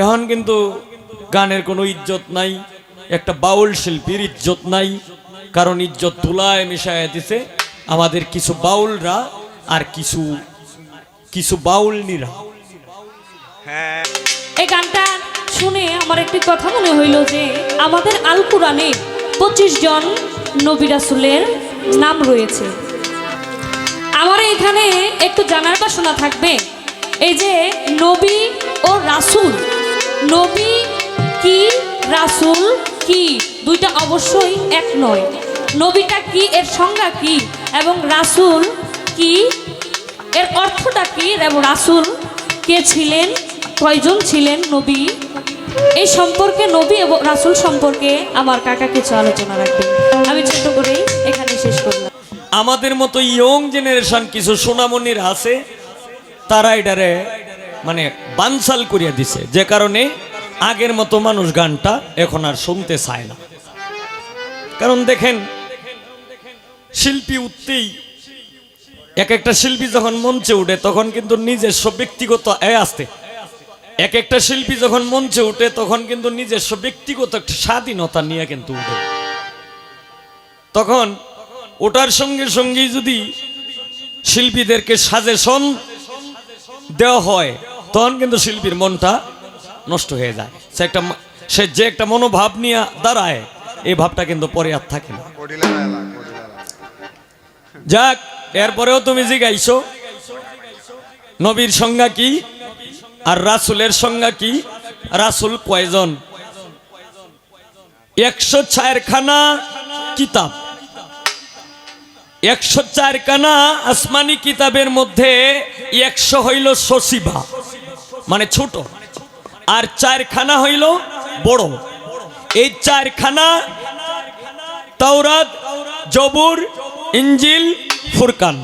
এখন কিন্তু গানের কোনো ইজ্জত নাই, একটা বাউল শিল্পীর ইজ্জত নাই, কারণ ইজ্জত তুলায় মিশায় দিছে আমাদের কিছু বাউলরা আর কিছু কিছু বাউলনিরা। এই গানটা শুনে আমার একটি কথা মনে হইল যে আমাদের আল কোরআনে পঁচিশ জন নবী রাসূলের নাম রয়েছে। আমার এখানে একটু জানার বাসনা থাকবে, এই যে নবী ও রাসূল নবী কি, রাসূল কি? দুইটা অবশ্যই এক নয়। নবীটা কি, এর সংজ্ঞা কি? এবং রাসূল কি, এর অর্থটা কি? এবং রাসুল কে ছিলেন? কয়জন ছিলেন নবী? এই সম্পর্কে নবী এবং রাসুল সম্পর্কে আমার কাকা কিছু আলোচনা রাখবেন আমি ছোট করেই এখানে শেষ করলাম। আমাদের মতো ইয়ং জেনারেশন কিছু সোনামণির আছে, তারা এটারে মানে বানসাল করিয়া দিছে। যে কারণে আগের মতো মানুষ গানটা এখন আর শুনতে চায় না। কারণ দেখেন, শিল্পী উঠতেই এক একটা শিল্পী যখন মঞ্চে উঠে, তখন কিন্তু নিজস্ব ব্যক্তিগত আসতে এক একটা শিল্পী যখন মঞ্চে উঠে, তখন কিন্তু নিজস্ব ব্যক্তিগত একটা স্বাধীনতা নিয়ে কিন্তু উঠে। তখন ওটার সঙ্গে সঙ্গেই যদি শিল্পীদেরকে সাজেশন দেওয়া হয় তখন কিন্তু শিল্পীর মনটা নষ্ট হয়ে যায়। সে একটা সে যে একটা মনোভাব নিয়ে দাঁড়ায়, এই ভাবটা কিন্তু পরে আর থাকে না। যাক, এরপরেও তুমি জিগাইছো। নবীর সংজ্ঞা কি? আর রাসুলের সংজ্ঞা কি? রাসুল কয়জন? একশো চারখানা কিতাব। একশো চারখানা আসমানি কিতাবের মধ্যে একশো হইল শশিভা। মানে ছোট। আর চারখানা হইল বড়। এই চারখানা তাওরাত, জবুর ইঞ্জিল ফুরকান।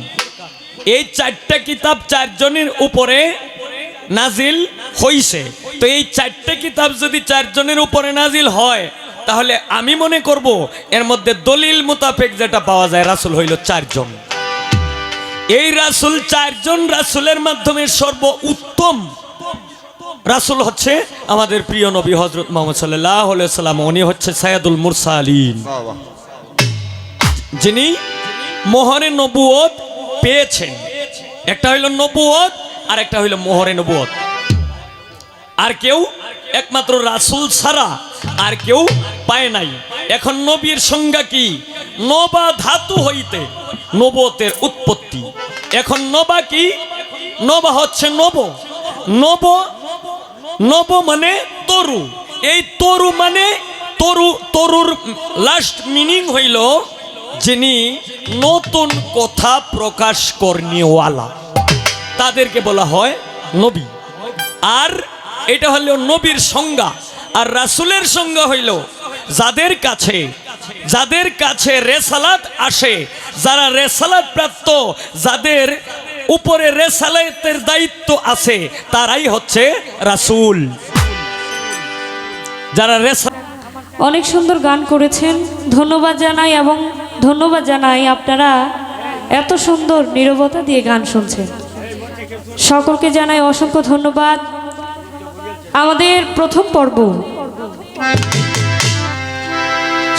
এই চারটা কিতাব চারজনের উপরে নাজিল হইছে। তো এই চারটে কিতাব যদি চারজনের উপরে নাজিল হয়, তাহলে আমি মনে করব এর মধ্যে দলিল মোতাবেক যেটা পাওয়া যায়, রাসুল হইল চারজন। এই রাসুল চারজন রাসুলের মাধ্যমে সর্ব উত্তম রাসুল হচ্ছে আমাদের প্রিয় নবী হজরত মোহাম্মদ সাল্লাহ সাল্লাম উনি হচ্ছে সায়াদুল মুরসালিন। যিনি মোহরে নবুয়ত পেয়েছেন। একটা হইল নবুয়ত আর একটা হইল মোহরে নবুয়ত আর কেউ একমাত্র রাসুল ছাড়া আর কেউ পায় নাই। এখন নবীর সংজ্ঞা কি? নবা ধাতু হইতে নবতের উৎপত্তি। এখন নবা কি? নবা হচ্ছে নব। নব নব মানে তরু। এই তরু মানে তরু, তরুর লাস্ট মিনিং হইল যিনি নতুন কথা প্রকাশ করনিওয়ালা তাদেরকে বলা হয় নবী। আর এটা হলো নবীর সংজ্ঞা। আর রাসুলের সংজ্ঞা হইল যাদের কাছে যাদের কাছে রেসালাত আসে, যারা রেসালাত প্রাপ্ত, যাদের উপরে রেসালাতের দায়িত্ব আছে, তারাই হচ্ছে রাসূল। যারা রেসা অনেক সুন্দর গান করেছেন, ধন্যবাদ জানাই এবং ধন্যবাদ জানাই আপনারা এত সুন্দর নীরবতা দিয়ে গান শুনছেন। সকলকে জানাই অসংখ্য ধন্যবাদ। আমাদের প্রথম পর্ব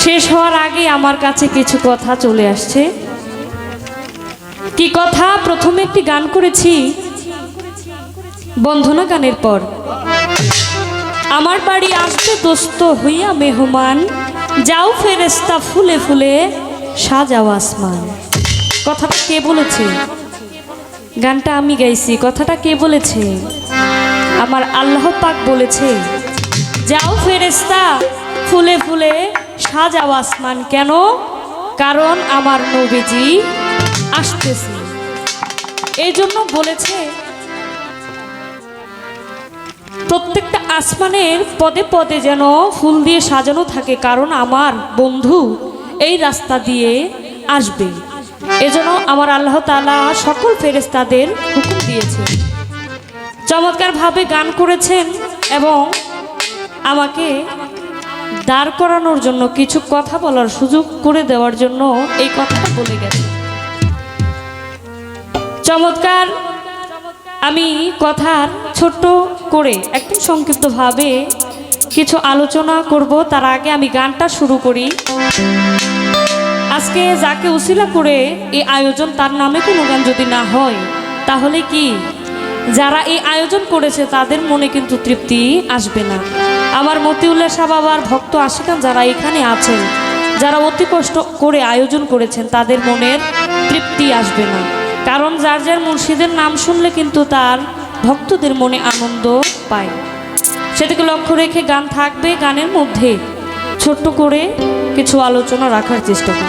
শেষ হওয়ার আগে আমার কাছে কিছু কথা চলে আসছে। কি কথা? প্রথমে একটি গান করেছি। বন্ধনা গানের পর। আমার বাড়ি আসতে দোস্ত হইয়া মেহমান, যাও ফেরেস্তা ফুলে ফুলে সাজাও আসমান। কথাটা কে বলেছে? গানটা আমি গাইছি, কথাটা কে বলেছে? আমার আল্লাহ পাক বলেছে, যাও ফেরেস্তা ফুলে ফুলে সাজাও আসমান। কেন? কারণ আমার নবীজি আসতেছে। এই জন্য বলেছে, প্রত্যেকটা আসমানের পদে পদে যেন ফুল দিয়ে সাজানো থাকে, কারণ আমার বন্ধু এই রাস্তা দিয়ে আসবে। এজন্য আমার আল্লাহ তাআলা সকল ফেরেস্তাদের হুকুম দিয়েছে। চমৎকারভাবে গান করেছেন এবং আমাকে দাঁড় করানোর জন্য কিছু কথা বলার সুযোগ করে দেওয়ার জন্য এই কথাটা বলে গেছে। চমৎকার। আমি কথার ছোট্ট করে একদম সংক্ষিপ্তভাবে কিছু আলোচনা করব, তার আগে আমি গানটা শুরু করি। আজকে যাকে উসিলা করে এই আয়োজন, তার নামে কোনো গান যদি না হয়, তাহলে কি? যারা এই আয়োজন করেছে, তাদের মনে কিন্তু তৃপ্তি আসবে না। আমার মতিউল্লাহ সাহ বাবার ভক্ত আশিকান যারা এখানে আছেন, যারা অতি কষ্ট করে আয়োজন করেছেন, তাদের মনের তৃপ্তি আসবে না। কারণ যার যার মুর্শিদের নাম শুনলে কিন্তু তার ভক্তদের মনে আনন্দ পায়। সেটাকে লক্ষ্য রেখে গান থাকবে গানের মধ্যে। ছোট্ট করে কিছু আলোচনা রাখার চেষ্টা করি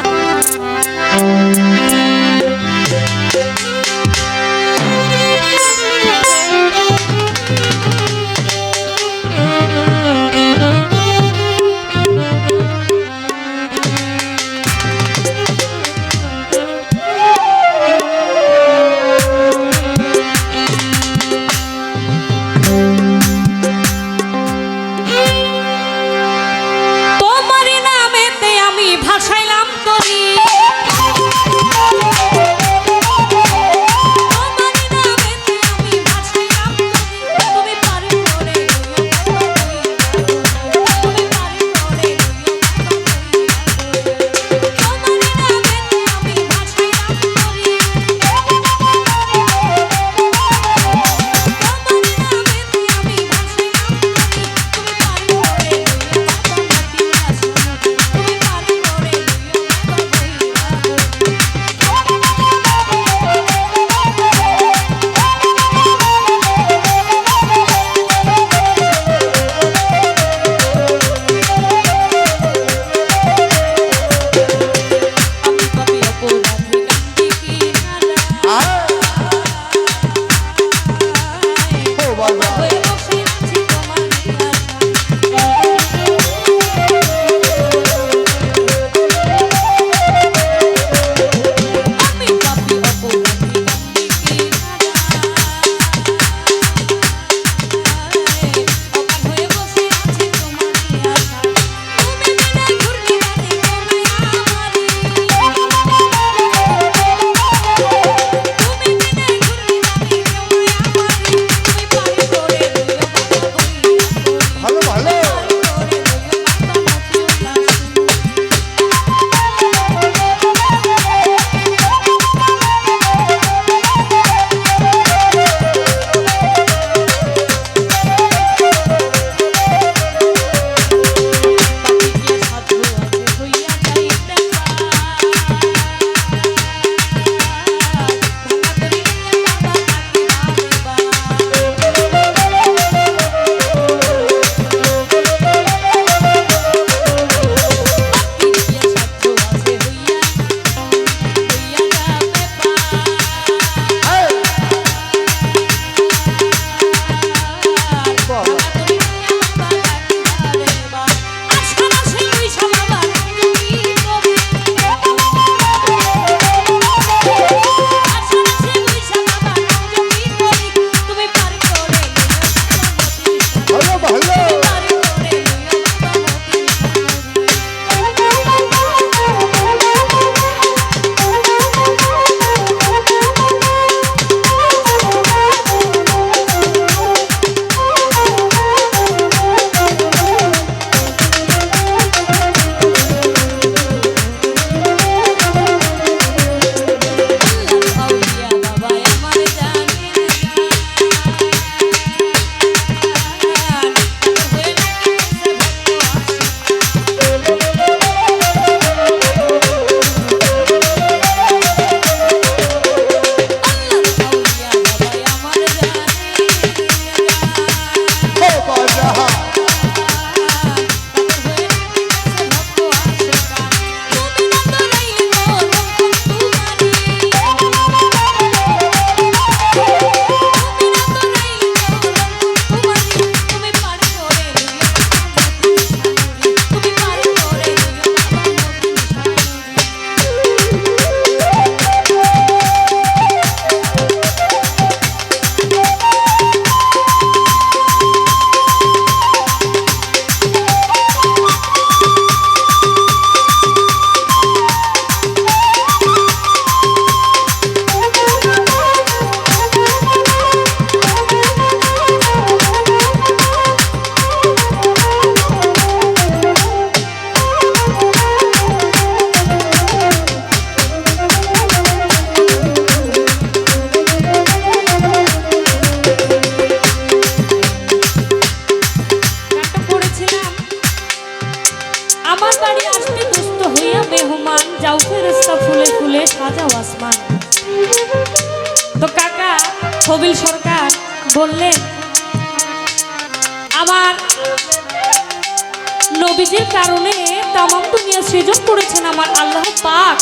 কারণে তামাম দুনিয়া সৃজন করেছেন আমার আল্লাহ পাক,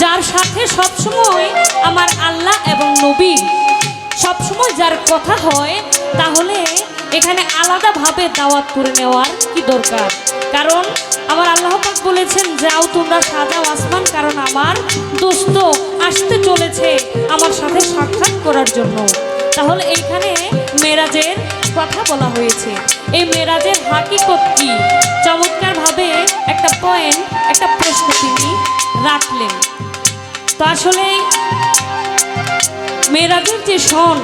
যার সাথে সবসময় আমার আল্লাহ এবং নবী। সবসময় যার কথা হয়, তাহলে এখানে আলাদাভাবে দাওয়াত করে নেওয়ার কি দরকার? কারণ আমার আল্লাহ পাক বলেছেন, যাও তোমরা সাজাও আসমান, কারণ আমার দোস্ত আসতে চলেছে আমার সাথে সাক্ষাৎ করার জন্য। তাহলে এইখানে মেরাজের কথা বলা হয়েছে। এই মেরাজের হাকিকত কি? চমৎকারভাবে একটা পয়েন্ট একটা প্রশ্ন তিনি রাখলেন। তো আসলে মেরাজের যে সন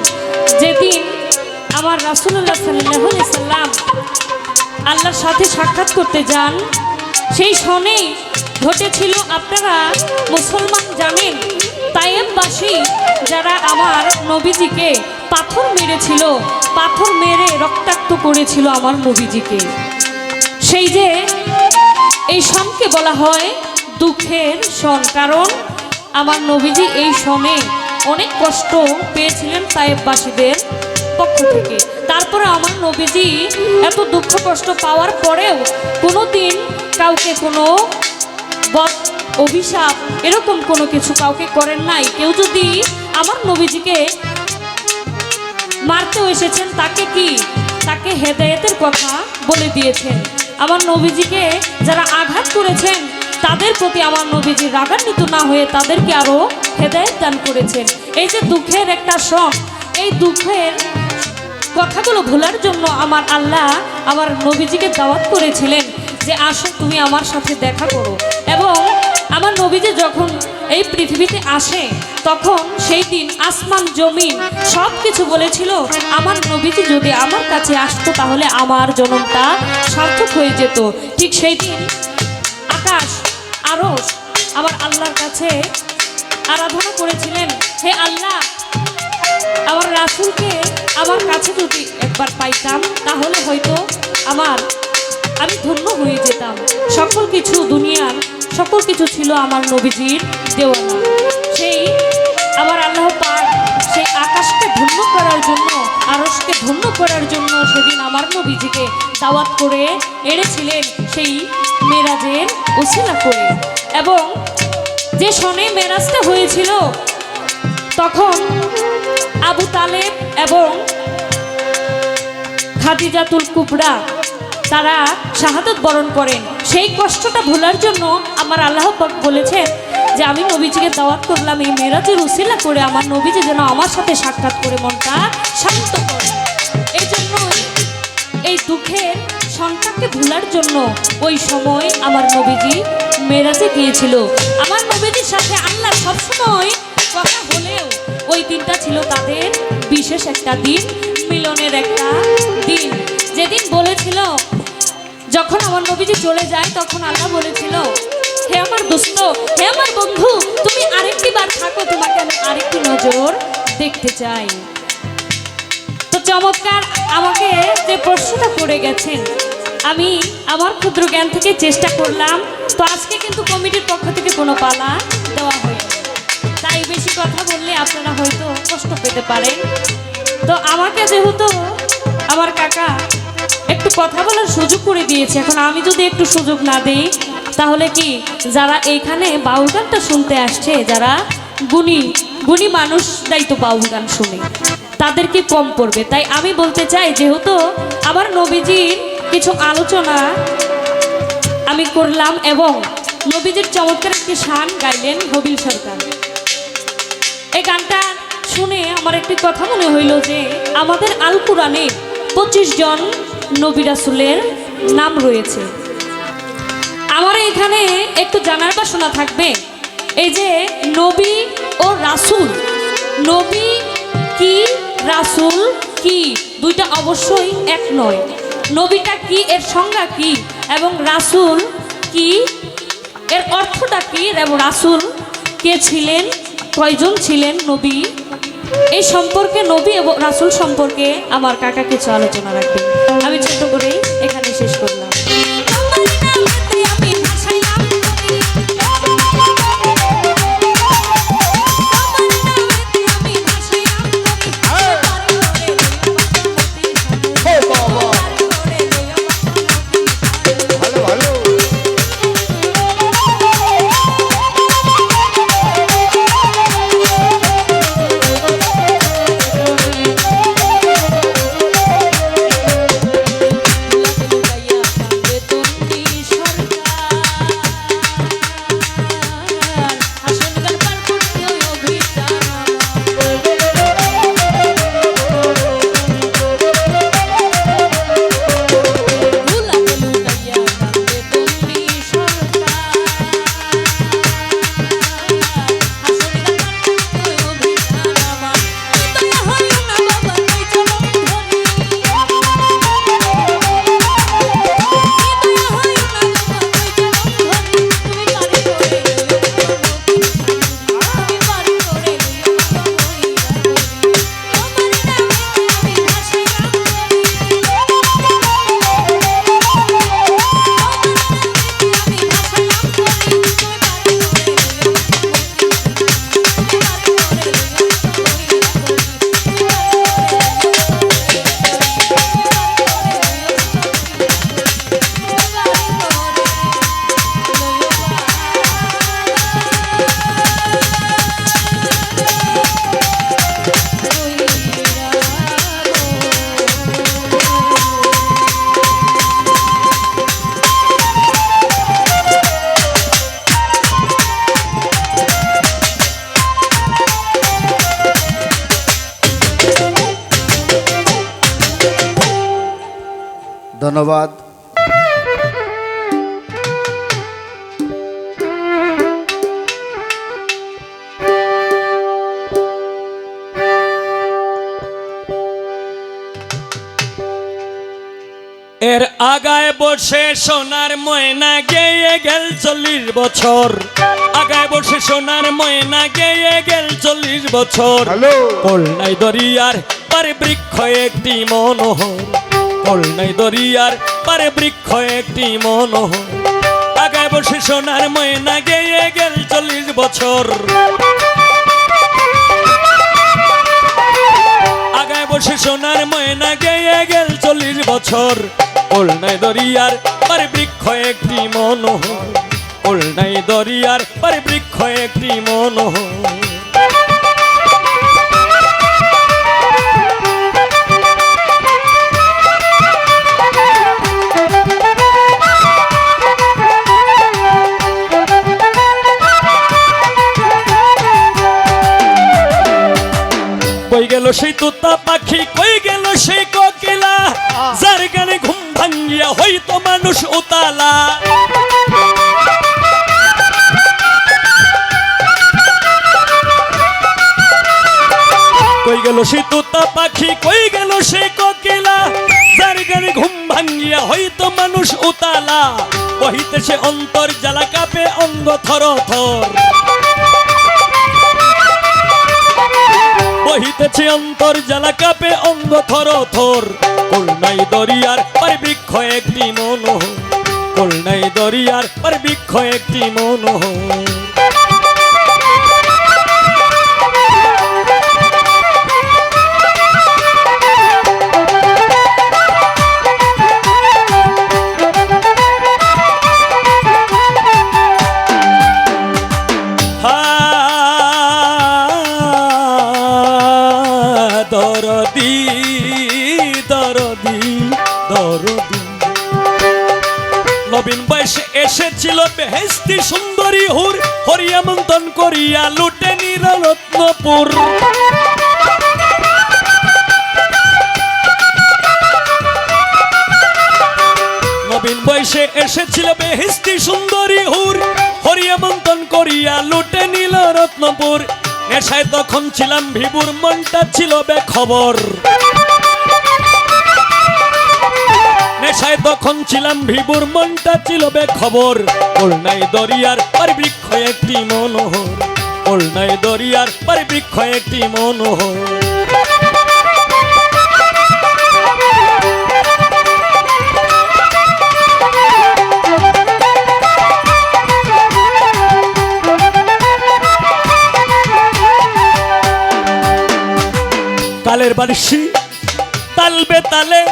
যেদিন আমার রাসুল্লাহ সাল্লাহ সাল্লাম আল্লাহর সাথে সাক্ষাৎ করতে যান, সেই সনেই ঘটেছিল, আপনারা মুসলমান জানেন তায়েববাসী যারা আমার নবীজিকে পাথর মেরেছিল পাথর মেরে রক্তাক্ত করেছিল আমার নবীজিকে সেই যে এই সনকে বলা হয় দুঃখের সন কারণ আমার নবীজি এই সনে অনেক কষ্ট পেয়েছিলেন তায়েববাসীদের পক্ষ থেকে। তারপরে আমার নবীজি এত দুঃখ কষ্ট পাওয়ার পরেও কোনো দিন কাউকে কোনো বদ, অভিশাপ, এরকম কোনো কিছু কাউকে করেন নাই। কেউ যদি আমার নবীজিকে মারতেও এসেছেন, তাকে কি? তাকে হেদায়েতের কথা বলে দিয়েছেন। আমার নবীজিকে যারা আঘাত করেছেন, তাদের প্রতি আমার নবীজি রাগান্বিত না হয়ে তাদেরকে আরও হেদায়েত দান করেছেন। এই যে দুঃখের একটা শখ, এই দুঃখের কথাগুলো ভোলার জন্য আমার আল্লাহ আমার নবীজিকে দাওয়াত করেছিলেন যে, আসো, তুমি আমার সাথে দেখা করো। এবং আমার নবীজি যখন এই পৃথিবীতে আসে তখন সেই দিন আসমান, জমিন সব কিছু বলেছিল, আমার নবীজি যদি আমার কাছে আসতো তাহলে আমার জনমটা সার্থক হয়ে যেত। ঠিক সেই দিন আকাশ আরস আমার আল্লাহর কাছে আরাধনা করেছিলেন, হে আল্লাহ, আমার রাসুলকে আমার কাছে যদি একবার পাইতাম তাহলে হয়তো আমার, আমি ধন্য হয়ে যেতাম। সকল কিছু দুনিয়ার, সকল কিছু ছিল আমার নবীজির দেওয়ানা। সেই আমার আল্লাহ পাক সেই আকাশকে ধন্য করার জন্য আরসকে ধন্য করার জন্য সেদিন আমার নবীজিকে দাওয়াত করে এনেছিলেন সেই মেরাজের ওসিলা করে। এবং যে সনে মেরাজটা হয়েছিল, তখন আবু তালেব এবং খাদিজাতুল কুবরা, তারা শাহাদত বরণ করেন। সেই কষ্টটা ভোলার জন্য আমার আল্লাহ বলেছেন যে আমি নবীজিকে দাওয়াত করলাম, এই মেরাজের উসিলা করে আমার নবীজি যেন আমার সাথে সাক্ষাৎ করে মনটা শান্ত করে। এই জন্যই এই দুঃখের সন্তানকে ভুলার জন্য ওই সময় আমার নবীজি মেরাজে গিয়েছিল। আমার নবীজির সাথে আল্লাহ সবসময় কথা হলেও ওই দিনটা ছিল তাদের বিশেষ একটা দিন, মিলনের একটা দিন। যেদিন বলেছিল, যখন আমার নবীজি চলে যায়, তখন আল্লাহ বলেছিল হে আমার দোস্ত হে আমার বন্ধু, তুমি আরেকটি বার থাকো, তোমাকে আমি আরেকটি নজর দেখতে চাই। তো চমৎকার আমাকে যে প্রশ্নটা করে গেছেন, আমি আমার ক্ষুদ্র জ্ঞান থেকে চেষ্টা করলাম, তো আজকে কিন্তু কমিটির পক্ষ থেকে কোনো পালা দেওয়া হয়নি। তাই বেশি কথা বললে আপনারা হয়তো কষ্ট পেতে পারেন। তো আমাকে যেহেতু আমার কাকা একটু কথা বলার সুযোগ করে দিয়েছে, এখন আমি যদি একটু সুযোগ না দিই তাহলে কি যারা এইখানে বাউল গানটা শুনতে আসছে, যারা গুণী গুণী মানুষরাই তো বাউল গান শুনে তাদেরকে কম পড়বে? তাই আমি বলতে চাই, যেহেতু আমার নবীজির কিছু আলোচনা আমি করলাম এবং নবীজির চমৎকার একটি শান গাইলেন হবিল সরকার। এই গানটা শুনে আমার একটি কথা মনে হইল যে, আমাদের আল কোরআনে পঁচিশ জন নবী রাসুলের নাম রয়েছে। আমার এখানে একটু জানার বাসনা থাকবে। এই যে নবী ও রাসুল। নবী কি, রাসুল কি? দুইটা অবশ্যই এক নয়। নবীটা কি, এর সংজ্ঞা কি? এবং রাসুল কি, এর অর্থটা কি? এবং রাসুল কে ছিলেন? কয়জন ছিলেন নবী? এই সম্পর্কে নবী এবং রাসুল সম্পর্কে আমার কাকা কিছু আলোচনা রাখবেন। আমি ছোট করেই ধন্যবাদ। এর আগায় বসে সোনার ময়না গেয়ে গেল চল্লিশ বছর। আগায় বসে সোনার ময়না গেয়ে গেল চল্লিশ বছর। কলনাই দরিয়ার পারে বৃক্ষ একটি মনোহর। কলনাই দরিয়ার, পারে বৃক্ষ একটি মনোহর। আগায় বসে সোনার ময়না গেয়ে গেল চল্লিশ বছর। আগায় বসে সোনার ময়না গেয়ে গেল চল্লিশ বছর। কলনাই দরিয়ার, পারে বৃক্ষ একটি মনোহর। কলনাই দরিয়ার, পারে বৃক্ষ একটি মনোহর। কই গেল সেই তোতা পাখি কই গেল সেই কোকিলা? যার গানে ঘুম ভাঙ্গিয়া হইতো মানুষ উতালা। কই গেল সেই তোতা পাখি কই গেল সেই কোকিলা? যার গানে ঘুম ভাঙ্গিয়া হইতো মানুষ উতালা। বহিতেছে অন্তর জ্বালা কাপে অঙ্গ থর থর বহিতেছে অন্তর, জ্বালা কাপে অঙ্গ থর থর। কলনাই দরিয়ার পার বৃক্ষ একটি মনোহ কলনাই দরিয়ার পার বৃক্ষ একটি মনোহর দরদি দরদি দরদি। নবীন বয়সে এসেছিল বেহেস্তি সুন্দরী হুর হরিয়ামন্তন করিয়া লুটে নিল রত্নপুর নবীন বয়সে এসেছিল বেহিস্তি সুন্দরী হুর হরিয়ামন্তন করিয়া লুটে নিল রত্নপুর নেশায় তখন ছিলাম? ভিবুর মনটা ছিল বেখবর। নেশায় তখন ছিলাম? ভিবুর মনটা ছিল বেখবর। কলনাই দরিয়ার পরিবৃক্ষ একটি মনোহর। কলনাই দরিয়ার পরিবৃক্ষ একটি মনোহর। কালের বালিশি তালবে তালে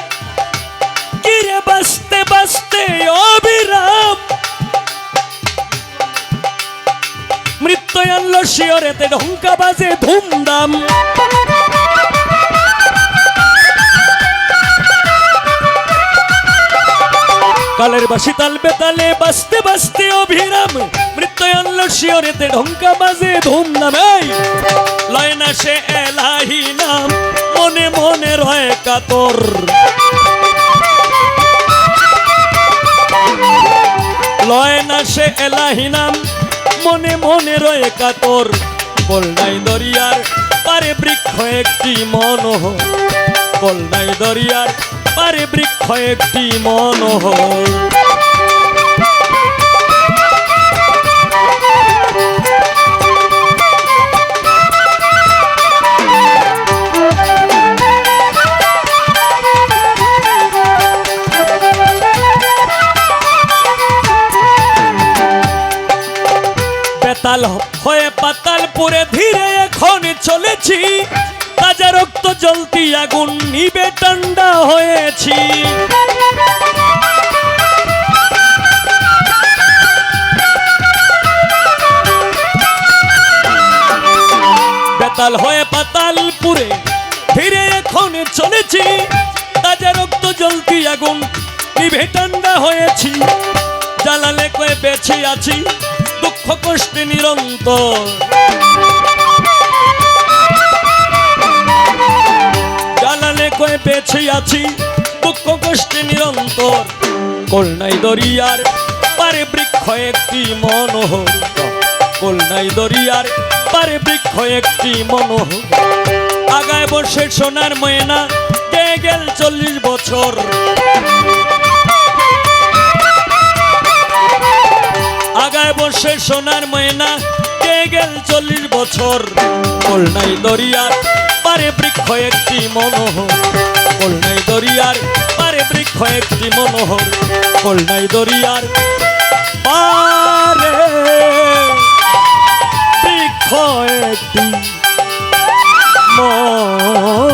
কিরে বাঁচতে বাঁচতে অবিরাম। মৃত্যু আনলো শিওরেতে ঢঙ্কা বাজে ধুমধাম। কালের বাসি তাল তালে বাঁচতে বাঁচতে অভিরাম আনলো শিওরেতে ঢঙ্কা বাজে ধুমধাম এই লয় সে এলাহি নাম, মনে মনে রয় কাতর। লয় না সে এলাহি নাম, মনে মনে রয়ে কাতর। কলনাই দরিয়ার পারে বৃক্ষ একটি মনোহর কলনাই দরিয়ার পারে বৃক্ষ একটি মনোহর বেতাল হয়ে পাতাল পুরে ধীরে এখন চলেছি। তাজা রক্ত জ্বলতি আগুন নিবে ঠান্ডা হয়েছি। বেতাল হয়ে পাতাল পুরে ধীরে এখন চলেছি। তাজা রক্ত জ্বলতি আগুন নিভে ঠান্ডা হয়েছি। জ্বালালে কয়ে বেছে আছি। দুঃখ কষ্টে নিরন্তর। জ্বালালে কয়ে বেঁচে আছি দুঃখ কষ্টে নিরন্তর। কলনাই দরিয়ার পারে বৃক্ষ একটি মনোহর। কলনাই দরিয়ার পারে বৃক্ষ একটি মনোহর। আগায় বসে সোনার ময়না, কে গেল চল্লিশ বছর? আগায় বসে সোনার ময়না। কে গেল চল্লিশ বছর? কলনাই দরিয়ার, পারে বৃক্ষ একটি মনোহর। কলনাই দরিয়ার, পারে বৃক্ষ একটি মনোহর। কলনাই দরিয়ার, পারে বৃক্ষ একটি মনোহর।